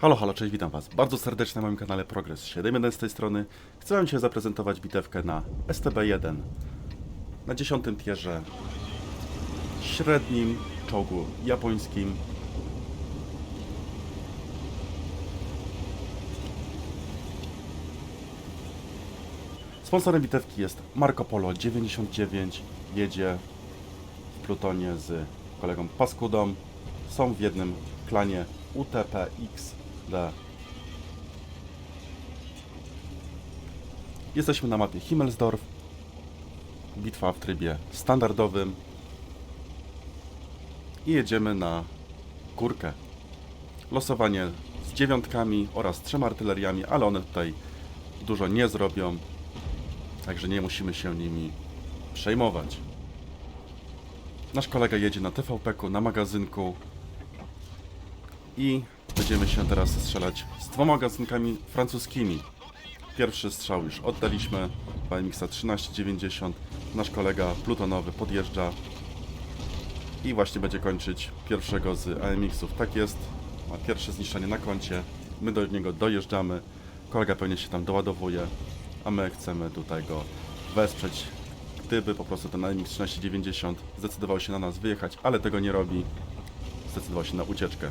Halo, halo, cześć, witam Was bardzo serdecznie na moim kanale Progress 7.1 z tej strony. Chcę Wam dzisiaj zaprezentować bitewkę na STB-1 na 10 tierze średnim czołgu japońskim. Sponsorem bitewki jest Marco Polo 99. Jedzie w plutonie z kolegą Paskudą. Są w jednym klanie UTPXD. Jesteśmy na mapie Himmelsdorf. Bitwa w trybie standardowym. I jedziemy na górkę. Losowanie z dziewiątkami oraz trzema artyleriami, ale one tutaj dużo nie zrobią. Także nie musimy się nimi przejmować. Nasz kolega jedzie na TVP-ku, na magazynku i będziemy się teraz strzelać z dwoma magazynkami francuskimi. Pierwszy strzał już oddaliśmy, BMX 1390. Nasz kolega plutonowy podjeżdża i właśnie będzie kończyć pierwszego z AMX-ów. Tak jest, ma pierwsze zniszczenie na koncie, my do niego dojeżdżamy, kolega pewnie się tam doładowuje, a my chcemy tutaj go wesprzeć. Gdyby po prostu ten AMX 1390 zdecydował się na nas wyjechać, ale tego nie robi, zdecydował się na ucieczkę.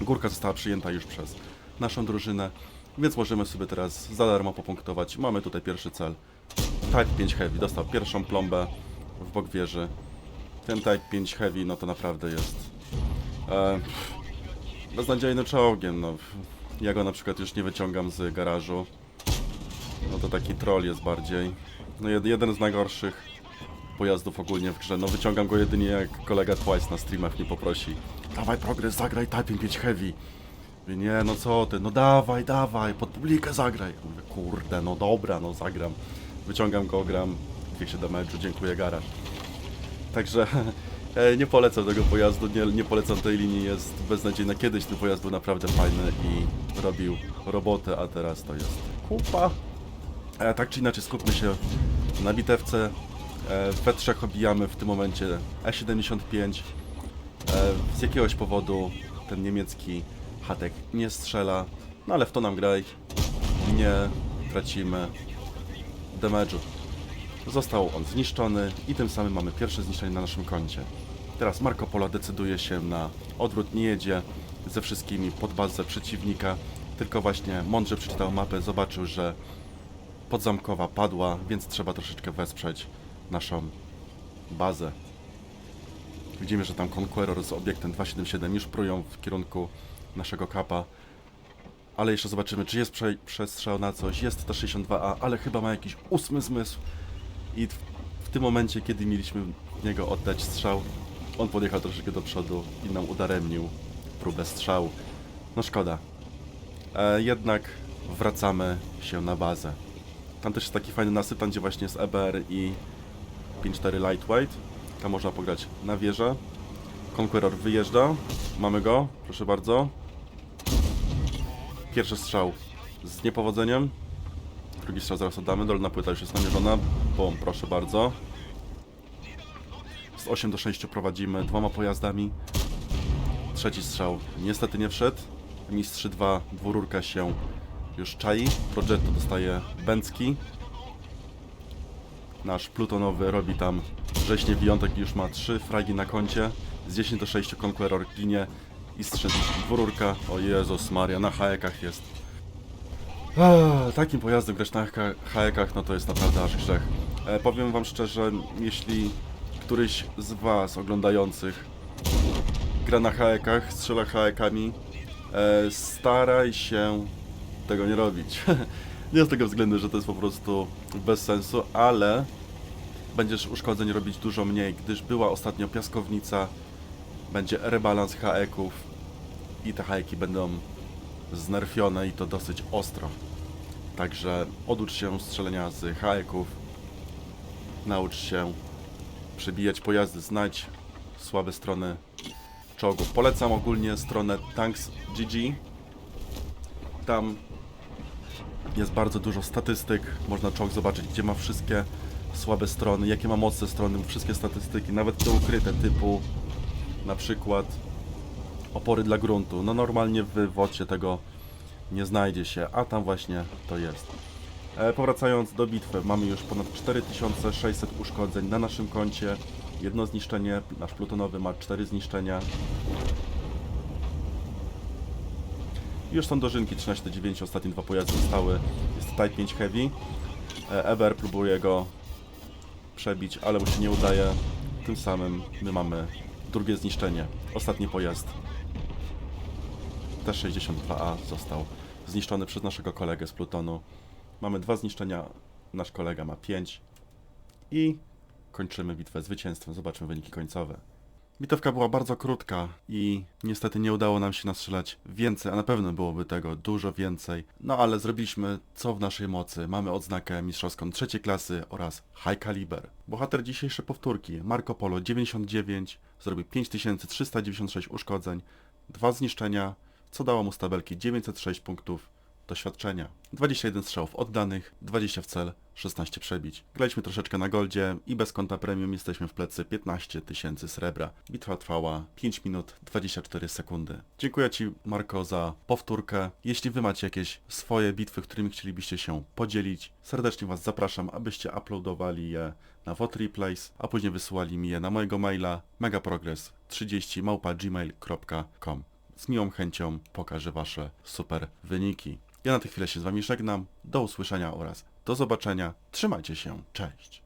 Górka została przyjęta już przez naszą drużynę, więc możemy sobie teraz za darmo popunktować. Mamy tutaj pierwszy cel. Type 5 Heavy dostał pierwszą plombę w bok wieży. Ten Type 5 Heavy, no to naprawdę jest e, beznadziejnym czołgiem. No. Ja go na przykład już nie wyciągam z garażu. No to taki troll jest bardziej. No jed, jeden z najgorszych pojazdów ogólnie w grze. No wyciągam go jedynie jak kolega Twice na streamach mnie poprosi. Dawaj progres, zagraj Type 5 Heavy. Mówię, nie, no co ty, no dawaj, dawaj, pod publikę zagraj. Mówię, kurde, no dobra, no zagram. Wyciągam go, gram, 200 damage'u, dziękuję garaż. Także e, nie polecam tego pojazdu, nie, nie polecam tej linii, jest beznadziejna. Kiedyś ten pojazd był naprawdę fajny i robił robotę, a teraz to jest kupa. E, tak czy inaczej skupmy się na bitewce. We trzech obijamy w tym momencie E75. E, z jakiegoś powodu ten niemiecki hatek nie strzela, no ale w to nam graj. Nie tracimy damage'u. Został on zniszczony i tym samym mamy pierwsze zniszczenie na naszym koncie. Teraz Marco Polo decyduje się na odwrót, nie jedzie ze wszystkimi pod bazę przeciwnika, tylko właśnie mądrze przeczytał mapę, zobaczył, że podzamkowa padła, więc trzeba troszeczkę wesprzeć naszą bazę. Widzimy, że tam Conqueror z obiektem 277 już prują w kierunku naszego kapa. Ale jeszcze zobaczymy, czy jest prze przestrzał na coś. Jest ta 62A, ale chyba ma jakiś ósmy zmysł. I w, tym momencie, kiedy mieliśmy niego oddać strzał, on podjechał troszeczkę do przodu i nam udaremnił próbę strzału. No szkoda. E, jednak wracamy się na bazę. Tam też jest taki fajny nasyp, tam gdzie właśnie jest EBR i 5.4 Lightweight. Tam można pograć na wieżę. Conqueror wyjeżdża. Mamy go, proszę bardzo. Pierwszy strzał z niepowodzeniem. Drugi strzał zaraz oddamy. Dolna płyta już jest namierzona. Bom, proszę bardzo. Z 8 do 6 prowadzimy dwoma pojazdami. Trzeci strzał niestety nie wszedł. Mistrz 2 dwururka się już czai. Progetto dostaje Bęcki. Nasz plutonowy robi tam wrześnie Wiątek już ma 3 fragi na koncie. Z 10 do 6 Conqueror ginie i strzeli dwururka. O Jezus Maria, na haekach jest. Eee, takim pojazdem grać na haekach, no to jest naprawdę aż grzech. E, powiem wam szczerze, jeśli któryś z was oglądających gra na haekach, strzela haekami, e, staraj się tego nie robić. nie z tego względu, że to jest po prostu bez sensu, ale będziesz uszkodzeń robić dużo mniej, gdyż była ostatnio piaskownica, będzie rebalans haeków i te haeki będą znerfione i to dosyć ostro. Także oducz się strzelenia z haeków, naucz się przebijać pojazdy, znajdź słabe strony czołgów. Polecam ogólnie stronę Tanks GG. Tam jest bardzo dużo statystyk. Można czołg zobaczyć, gdzie ma wszystkie słabe strony, jakie ma mocne strony, wszystkie statystyki, nawet te ukryte typu na przykład opory dla gruntu. No normalnie w wocie tego nie znajdzie się, a tam właśnie to jest. E, powracając do bitwy, mamy już ponad 4600 uszkodzeń na naszym koncie. Jedno zniszczenie, nasz plutonowy ma 4 zniszczenia. Już są dożynki 13 do 9, ostatnie dwa pojazdy zostały. Jest Type 5 Heavy. Eber próbuje go przebić, ale mu się nie udaje. Tym samym my mamy drugie zniszczenie. Ostatni pojazd. T-62A został zniszczony przez naszego kolegę z Plutonu. Mamy dwa zniszczenia, nasz kolega ma 5 i kończymy bitwę zwycięstwem. Zobaczmy wyniki końcowe. Bitewka była bardzo krótka i niestety nie udało nam się nastrzelać więcej, a na pewno byłoby tego dużo więcej. No ale zrobiliśmy co w naszej mocy. Mamy odznakę mistrzowską trzeciej klasy oraz High Caliber. Bohater dzisiejszej powtórki Marco Polo 99 zrobił 5396 uszkodzeń, dwa zniszczenia, co dało mu z tabelki 906 punktów doświadczenia. 21 strzałów oddanych, 20 w cel, 16 przebić. Graliśmy troszeczkę na goldzie i bez konta premium jesteśmy w plecy 15 tysięcy srebra. Bitwa trwała 5 minut 24 sekundy. Dziękuję Ci Marko za powtórkę. Jeśli Wy macie jakieś swoje bitwy, którymi chcielibyście się podzielić, serdecznie Was zapraszam, abyście uploadowali je na VOT Replays, a później wysyłali mi je na mojego maila megaprogress30 małpa.gmail.com z miłą chęcią pokażę Wasze super wyniki. Ja na tę chwilę się z Wami żegnam. Do usłyszenia oraz do zobaczenia. Trzymajcie się. Cześć.